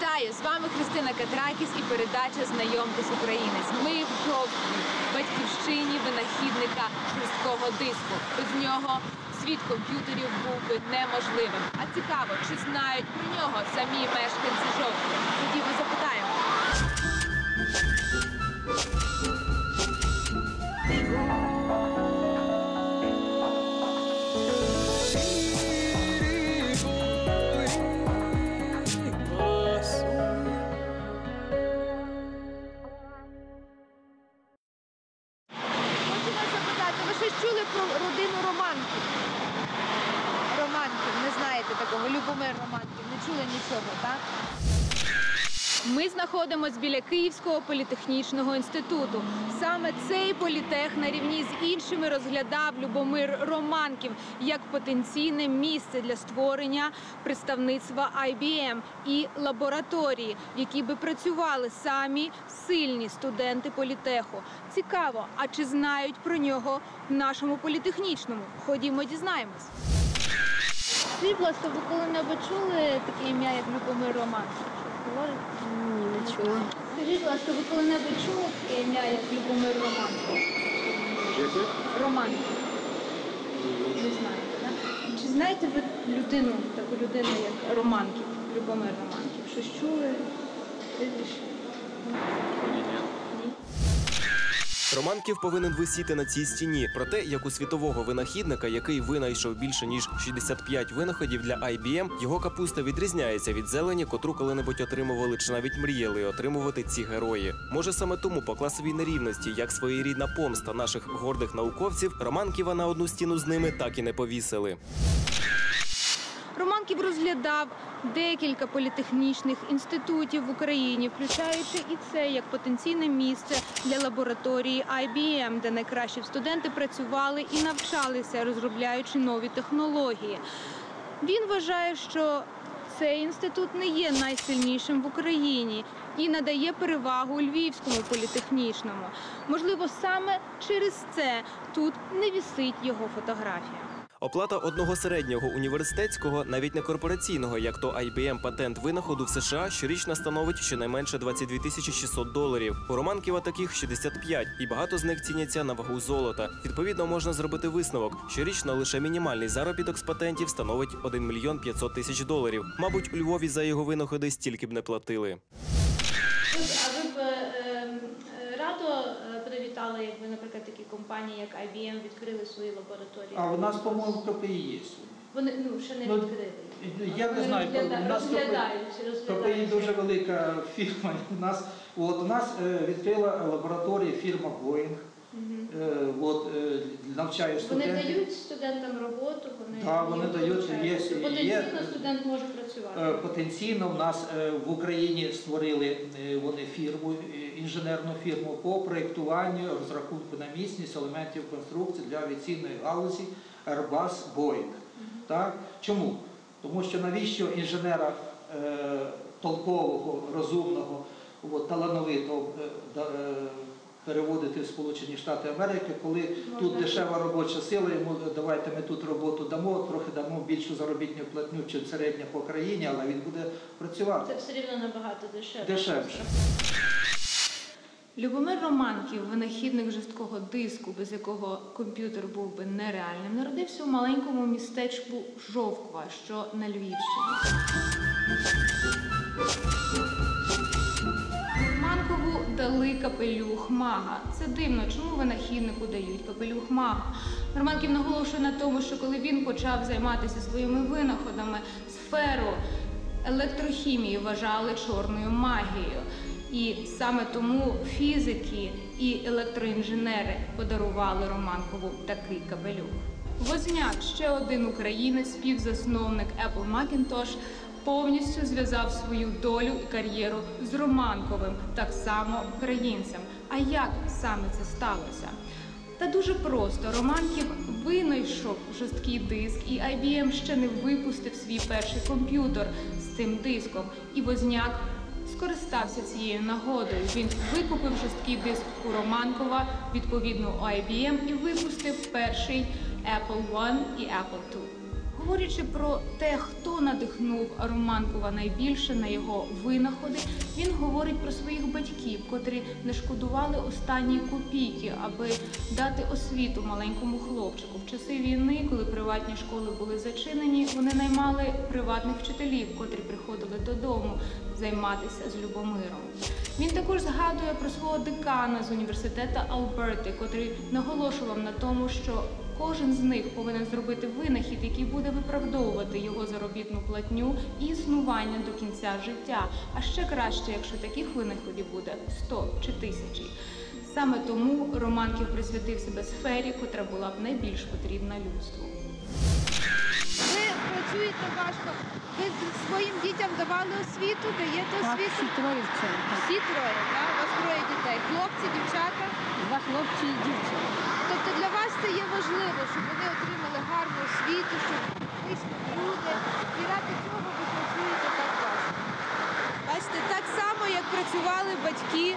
Вітаю! З вами Христина Катракіс і передача Знайомтесь українець. Ми в жовтні, батьківщині винахідника жорсткого диску. Без нього світ комп'ютерів був би неможливим. А цікаво, чи знають про нього самі мешканці жовтня? Ходімо запитаємо. Хочу Ми знаходимося біля Київського політехнічного інституту. Саме цей політех на рівні з іншими розглядав Любомир Романків як потенційне місце для створення представництва IBM і лабораторії, в якій би працювали самі сильні студенти політеху. Цікаво, а чи знають про нього в нашому політехнічному? Ходімо, дізнаємось. Скажіть, будь ви коли-небудь чули таке ім'я, як Любомир Романків? Ні, чула. Скажіть, будь ласка, ви коли-небудь чули таке ім'я, як Любомир Романків? Романків. Не знаєте, так? Чи знаєте ви людину, таку людину, як Романків, Любомир Романків? Щось чули? Прізвище? Ні. Романків повинен висіти на цій стіні. Про те, як у світового винахідника, який винайшов більше ніж 65 винаходів для IBM, його капуста відрізняється від зелені, котру коли-небудь отримували чи навіть мріяли отримувати ці герої. Може саме тому по класовій нерівності, як своєрідна помста наших гордих науковців, Романківа на одну стіну з ними так і не повісили. Романків розглядав декілька політехнічних інститутів в Україні, включаючи і це як потенційне місце для лабораторії IBM, де найкращі студенти працювали і навчалися, розробляючи нові технології. Він вважає, що цей інститут не є найсильнішим в Україні і надає перевагу Львівському політехнічному. Можливо, саме через це тут не вісить його фотографія. Оплата одного середнього університетського, навіть не корпораційного, як то IBM патент винаходу в США, щорічно становить щонайменше 22 тисячі 600 доларів. У Романківа таких 65, і багато з них ціняться на вагу золота. Відповідно, можна зробити висновок. Щорічно лише мінімальний заробіток з патентів становить 1 мільйон 500 тисяч доларів. Мабуть, у Львові за його винаходи стільки б не платили. А ви б е, привітали, якби, наприклад, такі компанії, як IBM, відкрили свої лабораторії? А у нас, по-моєму, КПІ є. Вони ну ще не Ну, відкрили. Я не знаю, розглядаючи, у нас КПІ дуже велика фірма. У нас, от, у нас е, відкрила лабораторія фірма Boeing. Е, от, е, навчає Вони дають студентам роботу, вони, Да, вони їм дають, вручають. є- Тобто є- Потенційно студент може працювати. Е, Потенційно в нас е, в Україні створили е, вони фірму, інженерну фірму по проєктуванню, розрахунку на міцність елементів конструкції для авіаційної галузі Airbus Boeing. Так? Чому? Тому що навіщо інженера толкового, розумного, талановитого переводити в Сполучені Штати Америки, коли тут дешева робоча сила, йому давайте ми тут роботу дамо, трохи дамо більшу заробітну платню, чим середня по країні, але він буде працювати Це все рівно набагато дешевше. дешевше. Любомир Романків, винахідник жорсткого диску, без якого комп'ютер був би нереальним, народився у маленькому містечку Жовква, що на Львівщині. Дали капелюх мага. Це дивно, чому винахіднику дають капелюх мага. Романків наголошує на тому, що коли він почав займатися своїми винаходами, сферу електрохімії вважали чорною магією. І саме тому фізики і електроінженери подарували Романкову такий капелюх. Возняк, ще один українець, співзасновник Apple Macintosh, повністю зв'язав свою долю і кар'єру з Романковим, так само українцем. А як саме це сталося? Та дуже просто Романків винайшов жорсткий диск, і IBM ще не випустив свій перший комп'ютер з тим диском. І Возняк скористався цією нагодою. Він викупив жорсткий диск у Романкова, відповідно у IBM, і випустив перший Apple One і Apple II. Говорячи про те, хто надихнув Романкова найбільше на його винаходи, він говорить про своїх батьків, котрі не шкодували останні копійки, аби дати освіту маленькому хлопчику. В часи війни, коли приватні школи були зачинені, вони наймали приватних вчителів, котрі приходили додому займатися з Любомиром. Він також згадує про свого декана з університету Алберти, котрий наголошував на тому, що кожен з них повинен зробити винахід, який буде виправдовувати його заробітну платню і існування до кінця життя. А ще краще, якщо таких винаходів буде 100 чи тисячі. Саме тому Романків присвятив себе сфері, котра була б найбільш потрібна людству. Ви працюєте важко. Ви своїм дітям давали освіту, даєте Так, всі троє вчили. так. Всі троє, так? У вас троє дітей. Хлопці, дівчата. Два хлопці і дівчина. Тобто для вас це є важливо, щоб вони отримали гарну освіту, щоб вийшли люди. І ради цього ви працюєте так важко. Бачите, так само, як працювали батьки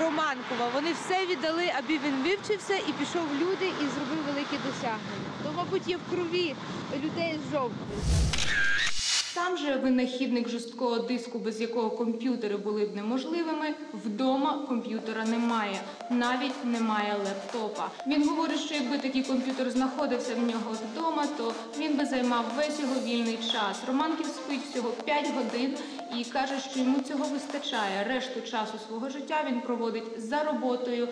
Романкова. Вони все віддали, аби він вивчився і пішов в люди і зробив великі досягнення. То, мабуть, є в крові людей з жовтою. Сам же винахідник жорсткого диску, без якого комп'ютери були б неможливими, вдома комп'ютера немає, навіть немає лептопа. Він говорить, що якби такий комп'ютер знаходився в нього вдома, то він би займав весь його вільний час. Романків спить всього 5 годин і каже, що йому цього вистачає. Решту часу свого життя він проводить за роботою,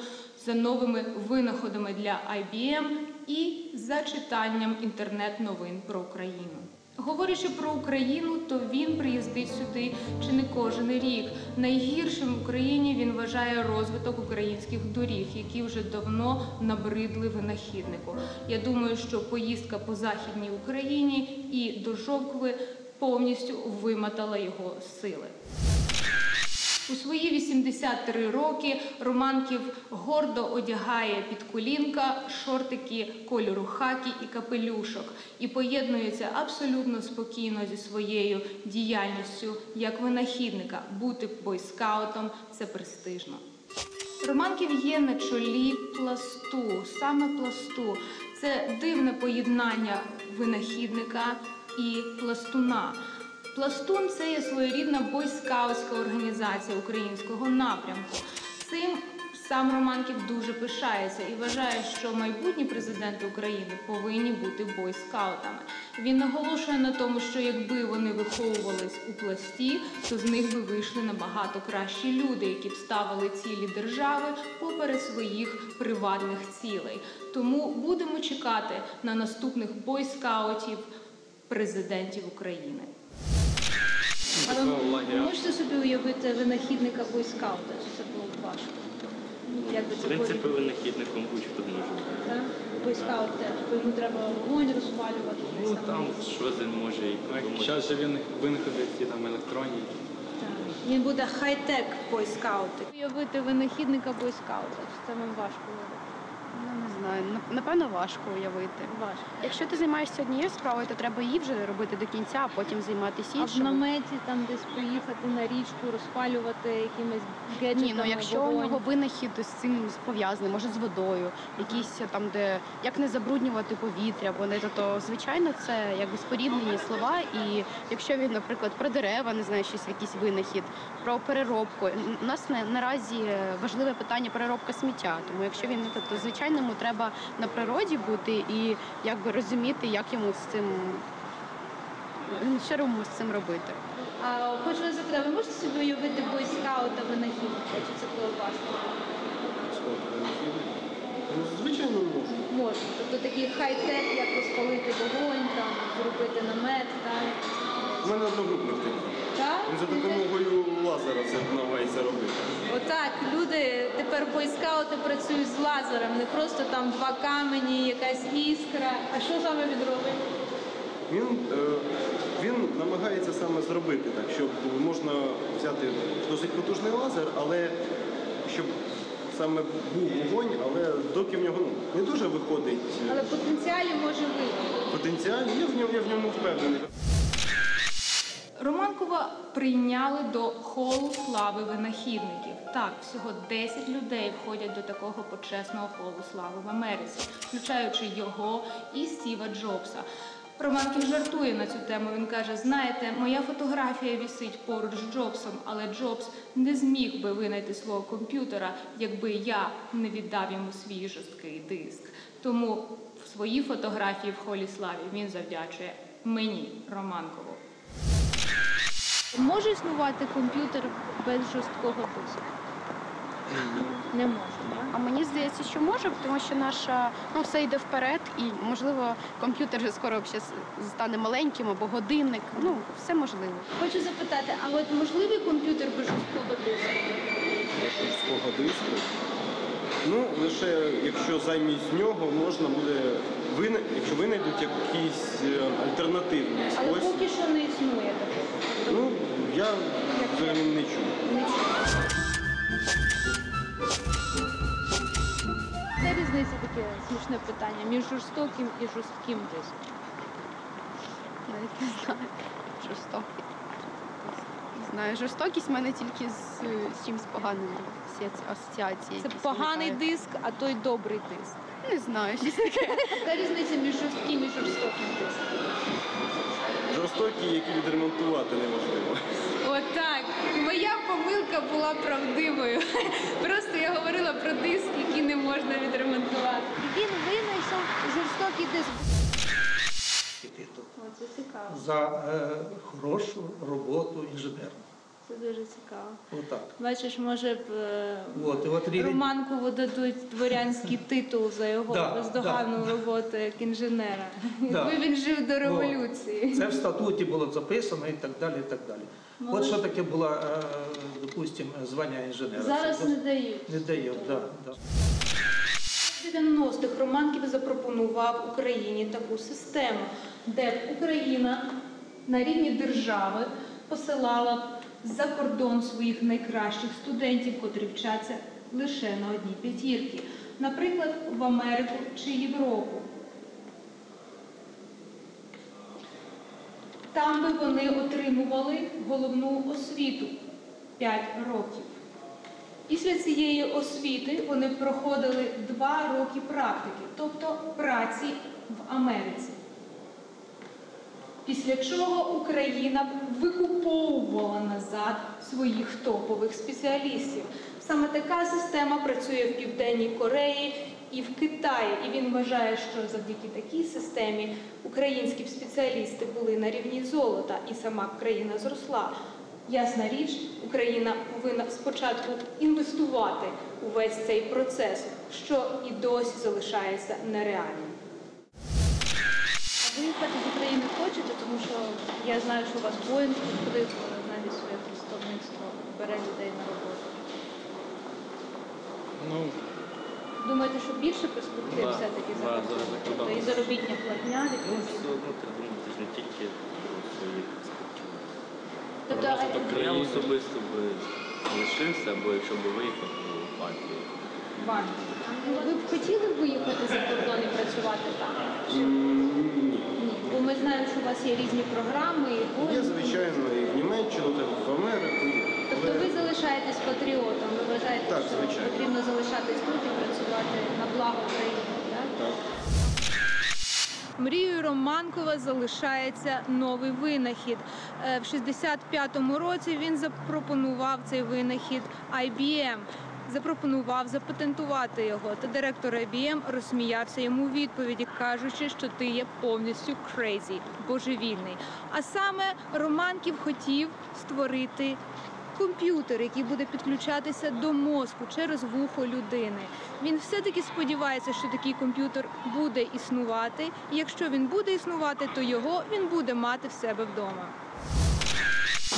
за новими винаходами для IBM і за читанням інтернет-новин про Україну. Говорячи про Україну, то він приїздить сюди чи не кожен рік. Найгіршим в Україні він вважає розвиток українських доріг, які вже давно набридли винахіднику. Я думаю, що поїздка по західній Україні і до Жовкви повністю вимотала його сили. У свої 83 роки Романків гордо одягає під колінка шортики кольору хакі і капелюшок і поєднується абсолютно спокійно зі своєю діяльністю як винахідника. Бути бойскаутом це престижно. Романків є на чолі пласту, саме пласту. Це дивне поєднання винахідника і пластуна. Пластун це є своєрідна бойскаутська організація українського напрямку. Цим сам Романків дуже пишається і вважає, що майбутні президенти України повинні бути бойскаутами. Він наголошує на тому, що якби вони виховувались у пласті, то з них би вийшли набагато кращі люди, які б ставили цілі держави поперед своїх приватних цілей. Тому будемо чекати на наступних бойскаутів президентів України. А ви можете собі уявити винахідника бойскаута? Чи це було б важко? Як би В це принципі, було? винахідником будь-хто може бути. Так? Бойскаут теж, бо йому треба вогонь розпалювати. Ну там щось він може і придумати. Зараз же він винаходить ті там електронні. Так. Він буде хай-тек бойскаути. Уявити винахідника бойскаута. Чи це вам важко уявити? Ну, не знаю. Напевно, важко уявити. Важко. Якщо ти займаєшся однією справою, то треба її вже робити до кінця, а потім займатися А в наметі там десь поїхати на річку, розпалювати якимись гаджетами Ні, ну якщо у нього винахід з цим пов'язаний, може з водою, якісь там, де як не забруднювати повітря, вони то, звичайно це якби споріднені слова. І якщо він, наприклад, про дерева не знає щось, якийсь винахід, про переробку. У нас на, наразі важливе питання переробка сміття. Тому якщо він то, то звичайно йому треба на природі бути і якби розуміти, як йому з цим ну, що йому з цим робити. А хочу вас запитати, ви можете собі уявити бойскаута винахідника? Чи це було важко? Ну, звичайно, можу. Можна. Тобто такий хай-тек, як розпалити вогонь, там, зробити намет, так? У мене одногрупник такий. Так? Він за допомогою лазера це намагається робити. Отак, люди тепер бойскаути працюють з лазером, не просто там два камені, якась іскра. А що саме він робить? Він, е, він намагається саме зробити так, щоб можна взяти досить потужний лазер, але щоб саме був вогонь, але доки в нього ну, не дуже виходить Але потенціалі може вийти. потенціал, я в ньому, я в ньому впевнений. Романкова прийняли до холу слави винахідників. Так, всього 10 людей входять до такого почесного холу слави в Америці, включаючи його і Стіва Джобса. Романків жартує на цю тему. Він каже: знаєте, моя фотографія вісить поруч з Джобсом, але Джобс не зміг би винайти свого комп'ютера, якби я не віддав йому свій жорсткий диск. Тому в свої фотографії в холі славі він завдячує мені, Романкову. Може існувати комп'ютер без жорсткого диску? Не може. А мені здається, що може, тому що наша ну все йде вперед, і можливо комп'ютер вже скоро ще стане маленьким або годинник. Ну все можливо. Хочу запитати, а от можливий комп'ютер без жорсткого диску? свого диску. Ну, лише якщо замість нього можна буде вина... якщо винайдуть якийсь е, альтернативний Але спосіб. поки що не існує такого. Ну, я взагалі не чув. Це різниця таке смішне питання між жорстоким і жорстким диском. Навіть не знаю. Жорстокий. Не знаю, жорстокість в мене тільки з, з чимось поганим асоці- асоціації. Це якісь поганий виникають. диск, а той добрий диск. Не знаю, щось таке. Яка різниця між жорстким і жорстоким диском? Жорстокі, які відремонтувати неможливо. Отак. Моя помилка була правдивою. Просто я говорила про диск, який не можна відремонтувати. Він винайшов жорстокий диск. О, це цікаво. за е, хорошу роботу інженерну. Це дуже цікаво. Отак. Бачиш, може б е, От, от рівень Романкову дадуть дворянський титул за його Да, бездоганну роботу як інженера. Да. Він жив до революції. Це в статуті було записано і так далі. і так далі. От що таке було, е, допустимо, звання інженера. Зараз Це не дають. не дає. Да, да. 90-х Романків запропонував Україні таку систему, де Україна на рівні держави посилала за кордон своїх найкращих студентів, котрі вчаться лише на одній п'ятірки, наприклад, в Америку чи Європу. Там би вони отримували головну освіту 5 років. Після цієї освіти вони проходили два роки практики, тобто праці в Америці. Після чого Україна викуповувала назад своїх топових спеціалістів. Саме така система працює в Південній Кореї і в Китаї. І він вважає, що завдяки такій системі українські спеціалісти були на рівні золота, і сама країна зросла. Ясна річ, Україна повинна спочатку інвестувати у весь цей процес, що і досі залишається нереальним. Виїхати з України хочете, тому що я знаю, що у вас Боїнг відкрив навіть своє представництво, бере людей на роботу. Ну, Думаєте, що більше перспектив Да, все-таки да, за кордоном? Тобто і заробітня платня ну все відповідно. одно треба думати ж не тільки про свої перспективи. Тобто, а- Тобто я особисто би лишився, або якщо б виїхав, то в Англію. Ви б хотіли виїхати за кордон і працювати там? Ні. Ні. Бо ми знаємо, що у вас є різні програми, і Є, звичайно, і в Німеччину, так, в Америку. Тобто ви залишаєтесь патріотом, ви вважаєте, Так, що звичайно. потрібно залишатись тут і працювати на благо країни, так? Так. Мрією Романкова залишається новий винахід. Е, В 65-му році він запропонував цей винахід IBM. Запропонував запатентувати його. Та директор IBM розсміявся йому у відповіді, кажучи, що ти є повністю crazy, божевільний. А саме Романків хотів створити комп'ютер, який буде підключатися до мозку через вухо людини. Він все-таки сподівається, що такий комп'ютер буде існувати. І якщо він буде існувати, то його він буде мати в себе вдома.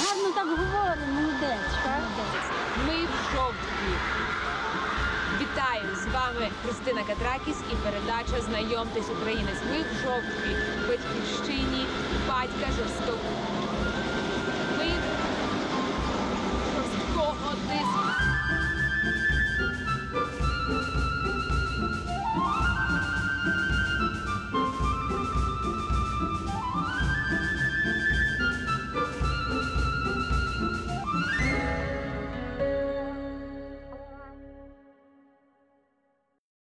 Гарно так говорить, молодець. молодець. Ми в жовтні. Вітаю! З вами Христина Катракіс і передача Знайомтесь українець. Ми в жовтні батьківщині батька жорстокого. Ми жорсткого диску.